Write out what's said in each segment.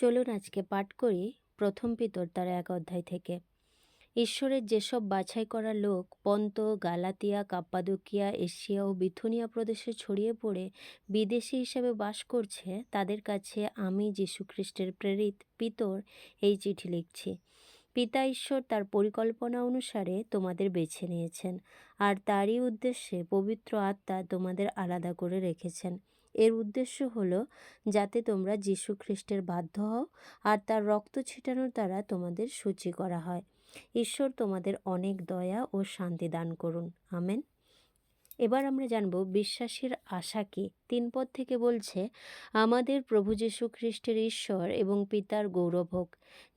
চলুন আজকে পাঠ করি প্রথম পিতর তার এক অধ্যায় থেকে। ঈশ্বরের যেসব বাছাই করা লোক পন্ত, গালাতিয়া, কাপ্পাদুকিয়া, এশিয়া ও বিথুনিয়া প্রদেশে ছড়িয়ে পড়ে বিদেশি হিসাবে বাস করছে, তাদের কাছে আমি যীশুখ্রিস্টের প্রেরিত পিতর এই চিঠি লিখছি। পিতা ঈশ্বর তার পরিকল্পনা অনুসারে তোমাদের বেছে নিয়েছেন, আর তারই উদ্দেশ্যে পবিত্র আত্মা তোমাদের আলাদা করে রেখেছেন। এর উদ্দেশ্য হলো যাতে তোমরা যীশু খ্রিস্টের বাধ্য হও, আর তার রক্ত ছিটানোর দ্বারা তোমাদের সূচি করা হয়। ঈশ্বর তোমাদের অনেক দয়া ও শান্তি দান করুন। আমেন। এবার আমরা জানব বিশ্বাসীর আশা কি। তিন পদ থেকে বলছে, আমাদের প্রভু যীশু খ্রিস্টের ঈশ্বর এবং পিতার গৌরব হোক।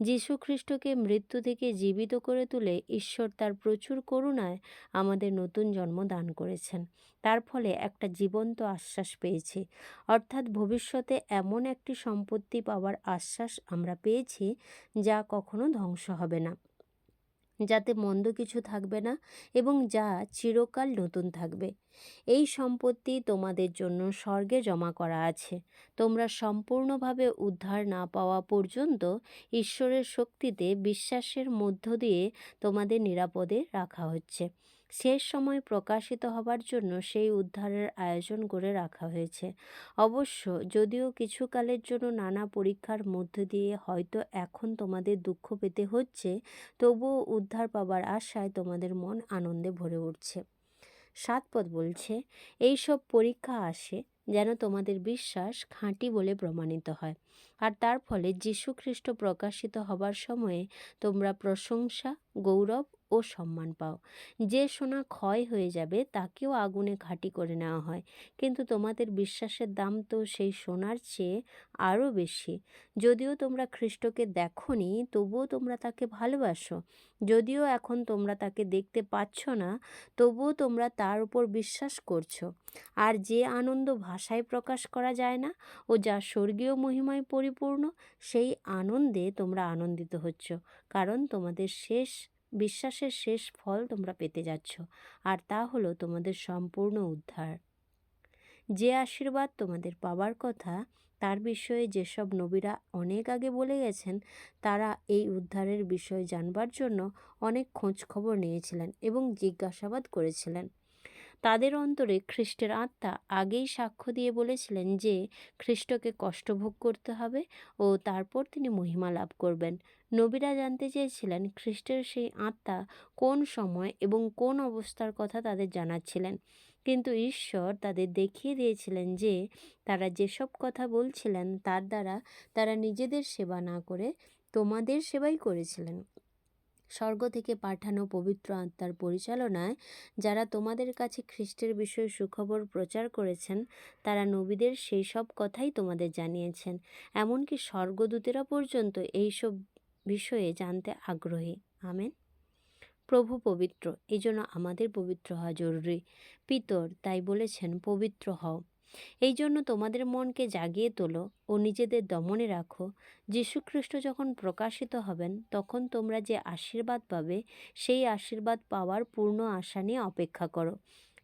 যীশু খ্রিস্টকে মৃত্যু থেকে জীবিত করে তুলে ঈশ্বর তার প্রচুর করুণায় আমাদের নতুন জন্ম দান করেছেন। তার ফলে একটা জীবন্ত আশ্বাস পেয়েছি। অর্থাৎ ভবিষ্যতে এমন একটি সম্পত্তি পাওয়ার আশ্বাস আমরা পেয়েছি যা কখনো ধ্বংস হবে না। যাতে মন্দ কিছু থাকবে না এবং যা চিরকাল নতুন থাকবে। এই সম্পত্তি তোমাদের জন্য স্বর্গে জমা করা আছে। তোমরা সম্পূর্ণভাবে উদ্ধার না পাওয়া পর্যন্ত ঈশ্বরের শক্তিতে বিশ্বাসের মধ্য দিয়ে তোমাদের নিরাপদে রাখা হচ্ছে। শেষ সময় প্রকাশিত হবার জন্য সেই উদ্ধারের আয়োজন করে রাখা হয়েছে। অবশ্য যদিও কিছু কালের জন্য নানা পরীক্ষার মধ্য দিয়ে হয়তো এখন তোমাদের দুঃখ পেতে হচ্ছে, তবুও উদ্ধার পাবার আশায় তোমাদের মন আনন্দে ভরে উঠছে। সাত পদ বলছে, এই সব পরীক্ষা আসে যেন তোমাদের বিশ্বাস খাঁটি বলে প্রমাণিত হয়। আর তার ফলে যীশুখ্রিস্ট প্রকাশিত হবার সময়ে তোমরা প্রশংসা গৌরব ও সম্মান পাও। যে সোনা ক্ষয় হয়ে যাবে, তাকেও আগুনে ঘাঁটি করে নেওয়া হয়। কিন্তু তোমাদের বিশ্বাসের দাম তো সেই সোনার চেয়ে আরও বেশি। যদিও তোমরা খ্রিস্টকে দেখনি, তবুও তোমরা তাকে ভালোবাসো। যদিও এখন তোমরা তাকে দেখতে পাচ্ছ না, তবুও তোমরা তার উপর বিশ্বাস করছ। আর যে আনন্দ ভাষায় প্রকাশ করা যায় না, ও যা স্বর্গীয় মহিমায় পরিপূর্ণ, সেই আনন্দে তোমরা আনন্দিত হচ্ছ। কারণ তোমাদের শেষ বিশ্বাসের শেষ ফল তোমরা পেতে যাচ্ছ। আর তা হলো তোমাদের সম্পূর্ণ উদ্ধার। যে আশীর্বাদ তোমাদের পাবার কথা, তার বিষয়ে যেসব নবীরা অনেক আগে বলে গেছেন, তারা এই উদ্ধারের বিষয় জানবার জন্য অনেক খোঁজ খবর নিয়েছিলেন এবং জিজ্ঞাসাবাদ করেছিলেন। তাদের অন্তরে খ্রিস্টের আত্মা আগেই সাক্ষ্য দিয়ে বলেছিলেন যে খ্রিস্টকে কষ্টভোগ করতে হবে ও তারপর তিনি মহিমা লাভ করবেন। নবীরা জানতে চেয়েছিলেন খ্রিস্টের সেই আত্মা কোন সময় এবং কোন অবস্থার কথা তাদের জানাচ্ছিলেন। কিন্তু ঈশ্বর তাদের দেখিয়ে দিয়েছিলেন যে তারা যেসব কথা বলছিলেন তার দ্বারা তারা নিজেদের সেবা না করে তোমাদের সেবাই করেছিলেন। স্বর্গ থেকে পাঠানো পবিত্র আত্মার পরিচালনায় যারা তোমাদের কাছে খ্রিস্টের বিষয়ে সুখবর প্রচার করেছেন, তারা নবীদের সেই সব কথাই তোমাদের জানিয়েছেন। এমনকি স্বর্গদূতেরা পর্যন্ত এইসব বিষয়ে জানতে আগ্রহী। আমেন। প্রভু পবিত্র এই জন্য আমাদের পবিত্র হওয়া জরুরি। পিতর, তাই বলেছেন, পবিত্র হও। এই জন্য তোমাদের মনকে জাগিয়ে তোলো ও নিজেদের দমনে রাখো। যীশুখ্রিস্ট যখন প্রকাশিত হবেন, তখন তোমরা যে আশীর্বাদ পাবে, সেই আশীর্বাদ পাওয়ার পূর্ণ আশা নিয়ে অপেক্ষা করো।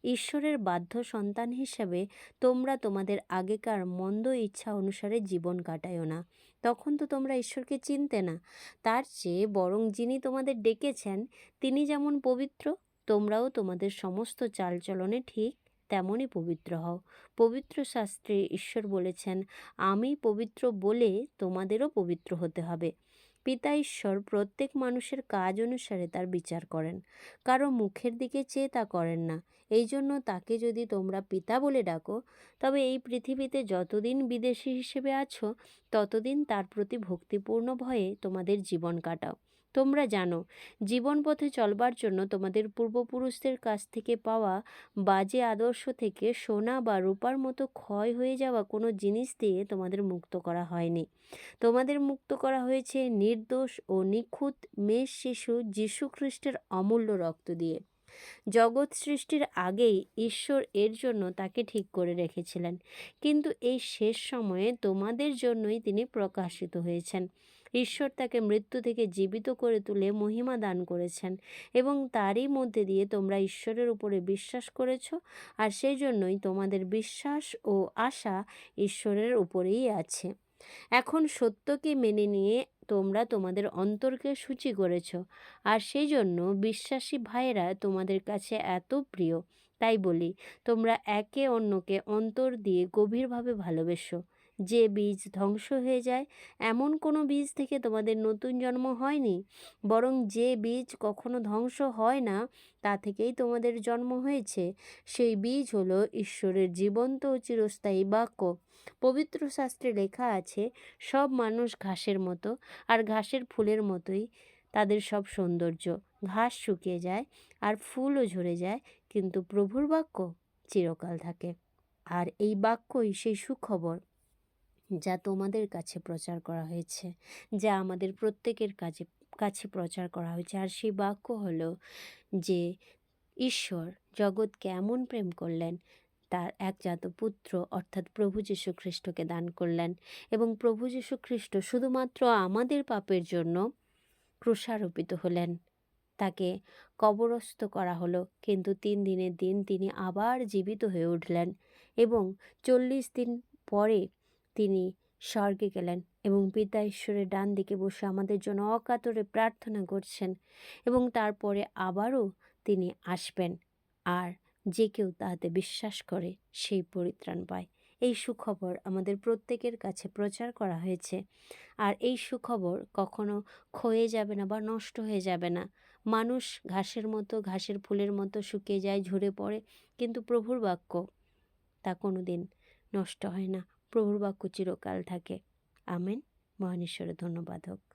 ঈশ্বরের বাধ্য সন্তান হিসাবে তোমরা তোমাদের আগেকার মন্দ ইচ্ছা অনুসারে জীবন কাটায়ও না। তখন তো তোমরা ঈশ্বরকে চিনতে না। তার চেয়ে বরং যিনি তোমাদের ডেকেছেন, তিনি যেমন পবিত্র, তোমরাও তোমাদের সমস্ত চালচলনে ঠিক তেমনই পবিত্র হও। পবিত্র শাস্ত্রে ঈশ্বর বলেছেন, আমি পবিত্র বলে তোমাদেরও পবিত্র হতে হবে। পিতা ঈশ্বর প্রত্যেক মানুষের কাজ অনুসারে তার বিচার করেন। কারও মুখের দিকে চেয়ে তা করেন না। এই জন্য তাকে যদি তোমরা পিতা বলে ডাকো, তবে এই পৃথিবীতে যতদিন বিদেশি হিসেবে আছো, ততদিন তার প্রতি ভক্তিপূর্ণ ভয়ে তোমাদের জীবন কাটাও। তোমরা জানো জীবন পথে চলবার জন্য তোমাদের পূর্বপুরুষদের কাছ থেকে পাওয়া বাজে আদর্শ থেকে সোনা বা রূপার মতো ক্ষয় হয়ে যাওয়া কোনো জিনিস দিয়ে তোমাদের মুক্ত করা হয়নি। তোমাদের মুক্ত করা হয়েছে নির্দোষ ও নিখুঁত মেষ শিশু যীশু খ্রিস্টের অমূল্য রক্ত দিয়ে। জগৎ সৃষ্টির আগেই ঈশ্বর এর জন্য তাকে ঠিক করে রেখেছিলেন। কিন্তু এই শেষ সময়ে তোমাদের জন্যই তিনি প্রকাশিত হয়েছেন। ঈশ্বর তাকে মৃত্যু থেকে জীবিত করে তুলে মহিমা দান করেছেন এবং তারই মধ্যে দিয়ে তোমরা ঈশ্বরের উপরে বিশ্বাস করেছ আর সেই জন্যই তোমাদের বিশ্বাস ও আশা ঈশ্বরের উপরেই আছে। এখন সত্যকে মেনে নিয়ে তোমরা তোমাদের অন্তরকে সূচি করেছ আর সেই জন্য বিশ্বাসী ভাইয়েরা তোমাদের কাছে এত প্রিয়। তাই বলি, তোমরা একে অন্যকে অন্তর দিয়ে গভীরভাবে ভালোবেসো। যে বীজ ধ্বংস হয়ে যায়, এমন কোনো বীজ থেকে তোমাদের নতুন জন্ম হয়নি? বরং যে বীজ কখনো ধ্বংস হয় না, তা থেকেই তোমাদের জন্ম হয়েছে। সেই বীজ হলো ঈশ্বরের জীবন্ত ও চিরস্থায়ী বাক্য। পবিত্র শাস্ত্রে লেখা আছে, সব মানুষ ঘাসের মতো, আর ঘাসের ফুলের মতোই তাদের সব সৌন্দর্য। ঘাস শুকিয়ে যায়, আর ফুলও ঝরে যায়, কিন্তু প্রভুর বাক্য চিরকাল থাকে। আর এই বাক্যই সেই সুখবর। যা তোমাদের কাছে প্রচার করা হয়েছে, যা আমাদের প্রত্যেকের কাছে কাছে প্রচার করা হয়েছে। আর সেই বাক্য হলো যে, ঈশ্বর জগৎকে এমন প্রেম করলেন, তার একজাত পুত্র অর্থাৎ প্রভু যীশু খ্রিস্টকে দান করলেন এবং প্রভু যীশু খ্রিস্ট শুধুমাত্র আমাদের পাপের জন্য ক্রুশারোপিত হলেন। তাকে কবরস্থ করা হলো, কিন্তু তিন দিনের দিন তিনি আবার জীবিত হয়ে উঠলেন এবং চল্লিশ দিন পরে তিনি স্বর্গে গেলেন এবং পিতা ঈশ্বরের ডান দিকে বসে আমাদের জন্য অকাতরে প্রার্থনা করছেন এবং তারপরে আবারও তিনি আসবেন। আর যে কেউ তাহাতে বিশ্বাস করে সেই পরিত্রাণ পায়। এই সুখবর আমাদের প্রত্যেকের কাছে প্রচার করা হয়েছে। আর এই সুখবর কখনো ক্ষয়ে যাবে না বা নষ্ট হয়ে যাবে না। মানুষ ঘাসের মতো, ঘাসের ফুলের মতো শুকিয়ে যায়, ঝরে পড়ে। কিন্তু প্রভুর বাক্য তা কোনো দিন নষ্ট হয় না। প্রভুর বাক্য চিরকাল থাকে। আমেন। মহানেশ্বরের ধন্যবাদ হোক।